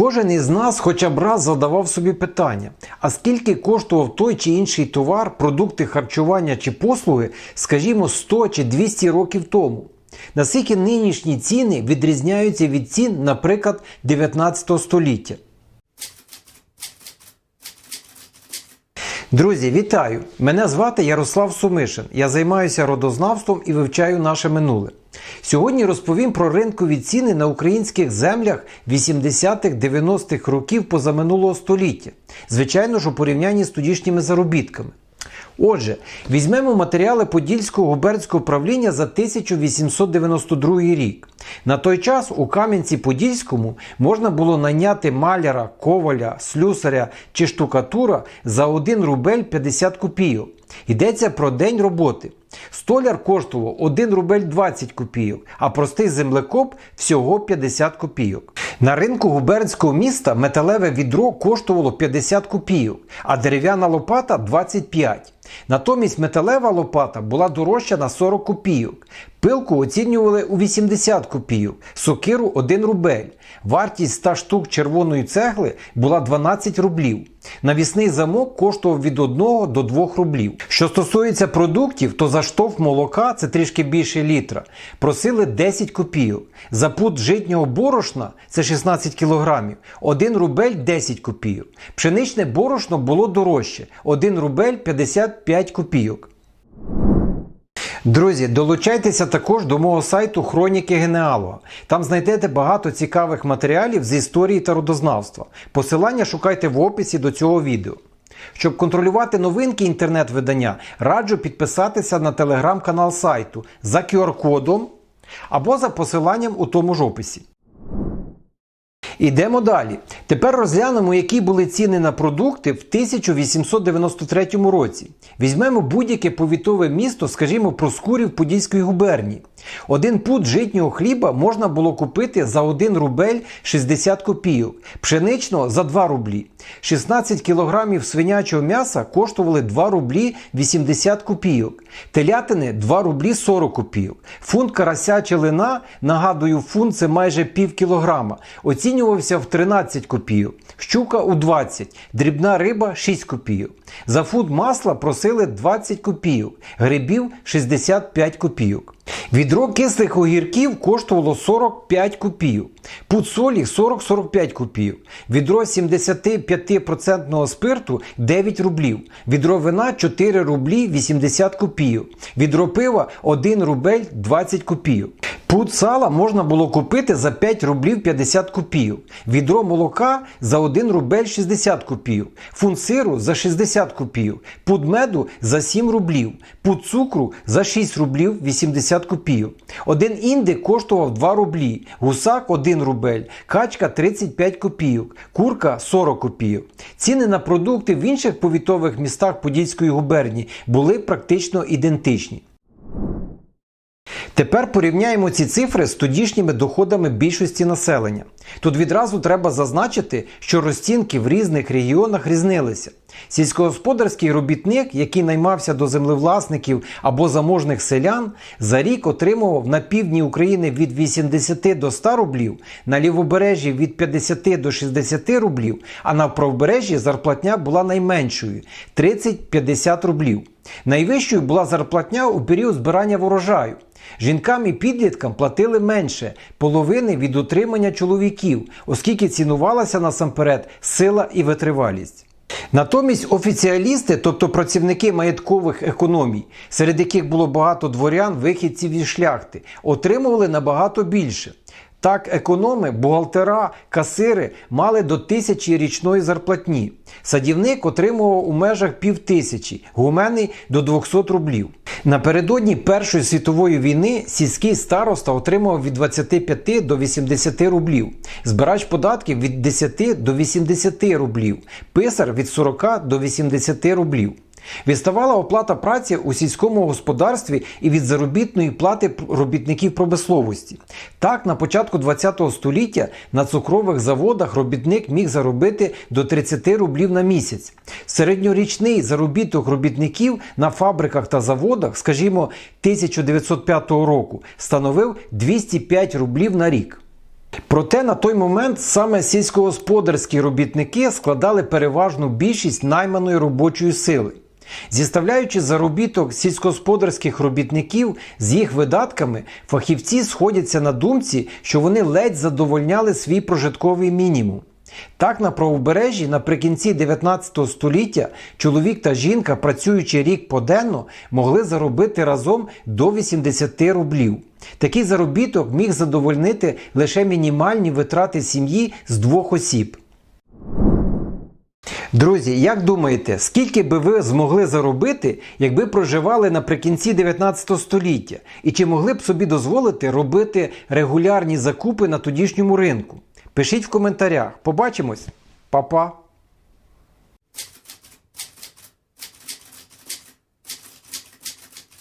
Кожен із нас хоча б раз задавав собі питання: а скільки коштував той чи інший товар, продукти харчування чи послуги, скажімо, 100 чи 200 років тому? Наскільки нинішні ціни відрізняються від цін, наприклад, 19 століття? Друзі, вітаю! Мене звати Ярослав Сумишин. Я займаюся родознавством і вивчаю наше минуле. Сьогодні розповім про ринкові ціни на українських землях 80-х-90-х років позаминулого століття. Звичайно ж, у порівнянні з тодішніми заробітками. Отже, візьмемо матеріали Подільського губернського правління за 1892 рік. На той час у Кам'янці-Подільському можна було найняти маляра, коваля, слюсаря чи штукатура за 1 рубель 50 копійок. Йдеться про день роботи. Столяр коштував 1 рубель 20 копійок, а простий землекоп всього 50 копійок. На ринку губернського міста металеве відро коштувало 50 копійок, а дерев'яна лопата 25. Натомість металева лопата була дорожча на 40 копійок. Пилку оцінювали у 80 копійок, сокиру 1 рубель. Вартість 100 штук червоної цегли була 12 рублів. Навісний замок коштував від 1 до 2 рублів. Що стосується продуктів, то за штовх молока, це трішки більше літра, просили 10 копійок. За пуд житнього борошна, це 16 кілограмів, 1 рубель 10 копійок. Пшеничне борошно було дорожче 1 рубель 55 копійок. Друзі, долучайтеся також до мого сайту Хроніки Генеалога. Там знайдете багато цікавих матеріалів з історії та родознавства. Посилання шукайте в описі до цього відео. Щоб контролювати новинки інтернет-видання, раджу підписатися на телеграм-канал сайту за QR-кодом або за посиланням у тому ж описі. Ідемо далі. Тепер розглянемо, які були ціни на продукти в 1893 році. Візьмемо будь-яке повітове місто, скажімо, Проскурів Подільської губернії. Один пуд житнього хліба можна було купити за 1 рубель 60 копійок, пшеничного за 2 рублі. 16 кілограмів свинячого м'яса коштували 2 рублі 80 копійок, телятини 2 рублі 40 копійок. Фунт карася чи лина, нагадую, фунт це майже пів кілограма, оцінювався в 13 копійок, щука у 20, дрібна риба 6 копійок. За фунт масла просили 20 копійок, грибів 65 копійок. Відро кислих огірків коштувало 45 копійок, пуд солі 40-45 копійок, відро 75% спирту 9 рублів, відро вина 4 рублі 80 копійок, відро пива 1 рубель 20 копійок. Пуд сала можна було купити за 5 рублів 50 копійок, відро молока за 1 рубель 60 копійок, фунт сиру за 60 копійок, пуд меду за 7 рублів, пуд цукру за 6 рублів 80 копійок. Один індик коштував 2 рублі, гусак 1 рубель, качка 35 копійок, курка 40 копійок. Ціни на продукти в інших повітових містах Подільської губернії були практично ідентичні. Тепер порівняємо ці цифри з тодішніми доходами більшості населення. Тут відразу треба зазначити, що розцінки в різних регіонах різнилися. Сільськогосподарський робітник, який наймався до землевласників або заможних селян, за рік отримував на півдні України від 80 до 100 рублів, на лівобережжі від 50 до 60 рублів, а на правобережжі зарплатня була найменшою 30-50 рублів. Найвищою була зарплатня у період збирання врожаю. Жінкам і підліткам платили менше половини від утримання чоловіків, оскільки цінувалася насамперед сила і витривалість. Натомість офіціалісти, тобто працівники маєткових економій, серед яких було багато дворян, вихідців і шляхти, отримували набагато більше. Так, економи, бухгалтера, касири мали до тисячі річної зарплатні. Садівник отримував у межах півтисячі, гумени до 200 рублів. Напередодні Першої світової війни сільський староста отримував від 25 до 80 рублів, збирач податків від 10 до 80 рублів, писар від 40 до 80 рублів. Відставала оплата праці у сільському господарстві і від заробітної плати робітників промисловості. Так, на початку ХХ століття на цукрових заводах робітник міг заробити до 30 рублів на місяць. Середньорічний заробіток робітників на фабриках та заводах, скажімо, 1905 року, становив 205 рублів на рік. Проте на той момент саме сільськогосподарські робітники складали переважну більшість найманої робочої сили. Зіставляючи заробіток сільськогосподарських робітників з їх видатками, фахівці сходяться на думці, що вони ледь задовольняли свій прожитковий мінімум. Так, на правобережжі наприкінці 19 століття чоловік та жінка, працюючи рік поденно, могли заробити разом до 80 рублів. Такий заробіток міг задовольнити лише мінімальні витрати сім'ї з двох осіб. Друзі, як думаєте, скільки би ви змогли заробити, якби проживали наприкінці 19 століття? І чи могли б собі дозволити робити регулярні закупи на тодішньому ринку? Пишіть в коментарях. Побачимось, Па-па!